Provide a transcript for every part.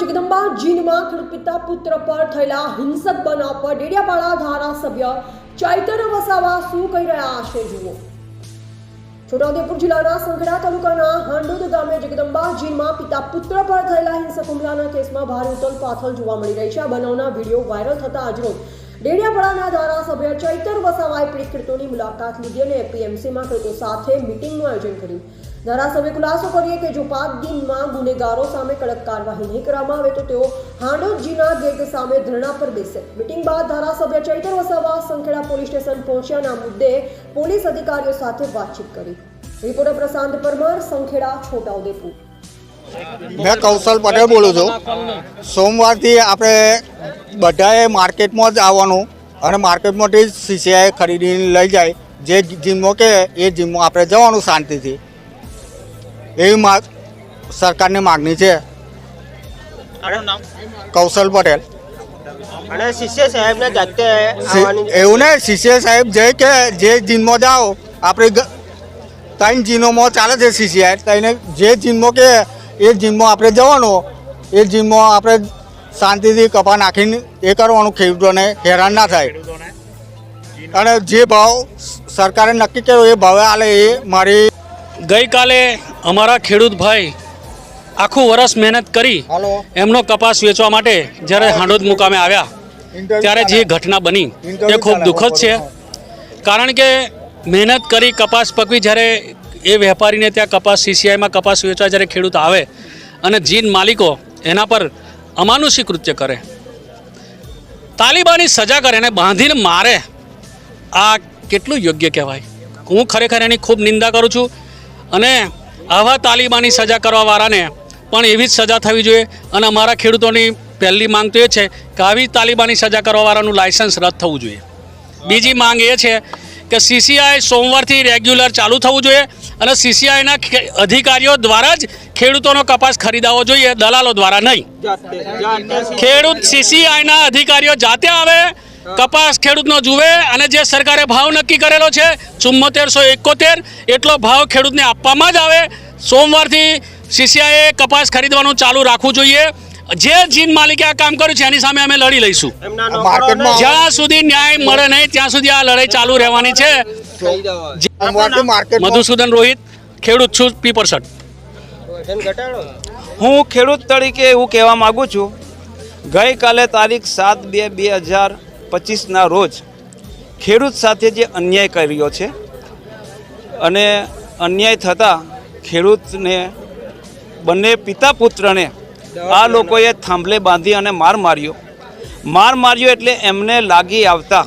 જગદંબા જીનમાં ખેડૂત પિતા પુત્ર પર થયેલા હિંસક બનાવ પર ડેડિયાપાડા ધારાસભ્ય ચૈતર વસાવા શું કહી રહ્યા છે જુઓ. છોટાઉદેપુર જિલ્લાના સંખેડા તાલુકાના હાંડોદ ગામે જગદંબા જીનમાં પિતા પુત્ર પર થયેલા હિંસક હુમલાના કેસમાં ભારે ઉથલ પાથલ જોવા મળી રહી છે. આ બનાવના વીડિયો વાયરલ થતા આજરોજ ડેડિયાપાડાના ધારાસભ્ય ચૈતર વસાવાએ પીડિત ખેડૂતોની મુલાકાત લીધી અને એપીએમસીમાં ખેડૂતો સાથે મિટિંગનું આયોજન કર્યું. ધારાસભ્ય ખુલાસો કરીએ કે જો પાંચ દિનમાં ગુનેગારો સામે કડક કાર્યવાહી નહીં કરવામાં આવે તો તેઓ હાંડોદજીના ગેટ સામે ધરણા પર બેસે. મિટિંગ બાદ ધારાસભ્ય ચૈતર વસાવા સંખેડા પોલીસ સ્ટેશન પહોંચ્યાના મુદ્દે પોલીસ અધિકારીઓ સાથે વાતચીત કરી. રિપોર્ટર પ્રશાંત પરમાર, સંખેડા છોટાઉદેપુર મેં કૌશલ પટેલ બોલું છું. સોમવારથી આપણે બધાએ માર્કેટમાં જ આવવાનું અને માર્કેટમાંથી જ સીસીઆઈ ખરીદીને લઈ જાય. જે જીમમાં કે એ જીમમાં આપણે જવાનું શાંતિથી. એવી સરકારની માગણી છે. કૌશલ પટેલ. એવું ને શિષ્ય સાહેબ જે કે જે જીમમાં જાઓ આપણે ત્રણ જીનોમાં ચાલે છે સીસીઆઈ તઈને જે જીમો કે એ જીમમાં આપણે જવાનો એ જીમમાં આપણે શાંતિથી કપા નાખીને એ કરવાનું ખેડૂતોને હેરાન ના થાય. અને જે ભાવ સરકારે નક્કી કર્યો એ ભાવે આલે એ મારી ગઈકાલે અમારા ખેડૂત ભાઈ આખું વરસ મહેનત કરી એમનો કપાસ વેચવા માટે જ્યારે હાંડોદ મુકામે આવ્યા ત્યારે જે ઘટના બની એ ખૂબ દુઃખદ છે. કારણ કે મહેનત કરી કપાસ પકવી જ્યારે એ વેપારીને ત્યાં કપાસ સીસીઆઈમાં કપાસ વેચવા જ્યારે ખેડૂત આવે અને જીન માલિકો એના પર અમાનુષી કૃત્ય કરે, તાલિબાની સજા કરે એને બાંધીને મારે, આ કેટલું યોગ્ય કહેવાય? હું ખરેખર એની ખૂબ નિંદા કરું છું અને આવા તાલિબાની સજા કરવાવાળાને પણ એવી જ સજા થવી જોઈએ અને અમારા ખેડૂતોની પહેલી માંગ તો એ છે કે આવી તાલિબાની સજા કરવાવાળાનું લાયસન્સ રદ થવું જોઈએ. બીજી માંગ એ છે કે સીસીઆઈ સોમવારથી રેગ્યુલર ચાલુ થવું જોઈએ અને સીસીઆઈના અધિકારીઓ દ્વારા જ ખેડૂતોનો કપાસ ખરીદાવો જોઈએ, દલાલો દ્વારા નહીં. ખેડૂત સીસીઆઈના અધિકારીઓ જાતે આવે, કપાસ ખેડૂતનો જુએ અને જે સરકારે ભાવ નક્કી કરેલો છે, ચુમ્મોતેરસો એકોતેર, એટલો ભાવ ખેડૂતને આપવામાં જ આવે. સોમવારથી સીસીઆઈએ કપાસ ખરીદવાનું ચાલુ રાખવું જોઈએ. જે જીન માલિકે આ કામ કર્યું છે એની સામે અમે લડી લઈશું. જ્યાં સુધી ન્યાય મળે નહીં ત્યાં સુધી આ લડાઈ ચાલુ રહેવાની છે. મધુસૂદન રોહિત ખેડૂત છું પીપરસટ વજન હું ખેડૂત તરીકે એવું કહેવા માગું છું ગઈકાલે તારીખ સાત બે બે હજાર પચીસના રોજ ખેડૂત સાથે જે અન્યાય કર્યો છે અને અન્યાય થતાં ખેડૂતને બંને પિતા પુત્રને આ લોકોએ થાંભલે બાંધી અને માર માર્યો. માર માર્યો એટલે એમને લાગી આવતા.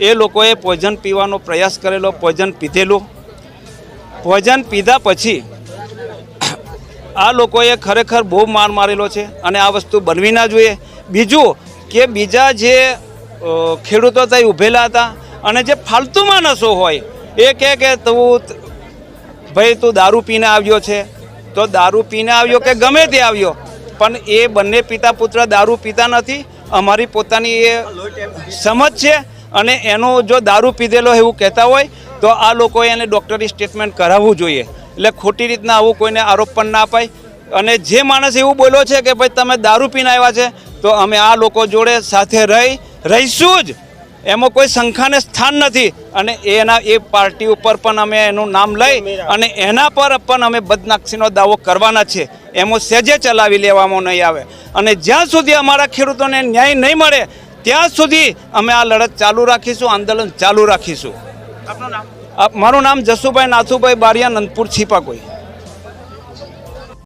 એ લોકોએ પોઈઝન પીવાનો પ્રયાસ કરેલો, પોઈઝન પીધેલું. પોઈઝન પીધા પછી આ લોકોએ ખરેખર બહુ માર મારેલો છે અને આ વસ્તુ બનવી ના જોઈએ. બીજું કે બીજા જે ખેડૂતો ત્યાં ઊભેલા હતા અને જે ફાલતુ માણસો હોય, એ કહે કે તું, ભાઈ તું દારૂ પીને આવ્યો છે. તો દારૂ પીને આવ્યો કે ગમે તે આવ્યો? પણ એ બંને પિતા પુત્ર દારૂ પીતા નથી. અમારી પોતાની એ સમજ છે અને એનો જો દારૂ પીધેલો એવું કહેતા હોય, તો આ લોકોએ એને ડૉક્ટરી સ્ટેટમેન્ટ કરાવવું જોઈએ. એટલે ખોટી રીતના આવું કોઈને આરોપ પણ ના અપાય. અને જે માણસ એવું બોલ્યો છે કે ભાઈ તમે દારૂ પીને આવ્યા છે, તો અમે આ લોકો જોડે સાથે રહી રહીશું જ. એમાં કોઈ સંખ્યાને સ્થાન નથી. અને એના એ પાર્ટી ઉપર પણ અમે એનું નામ લઈ અને એના પર પણ અમે બદનાક્ષીનો દાવો કરવાના છે. એમાં સેજે ચલાવી લેવામાં નહીં આવે. અને જ્યાં સુધી અમારા ખેડૂતોને ન્યાય નહીં મળે ત્યાં સુધી અમે આ લડત ચાલુ રાખીશું આંદોલન ચાલુ રાખીશું. આપનું નામ? મારું નામ જસુભાઈ નાથુભાઈ બારિયા નંદપુર છીપાકોઈ.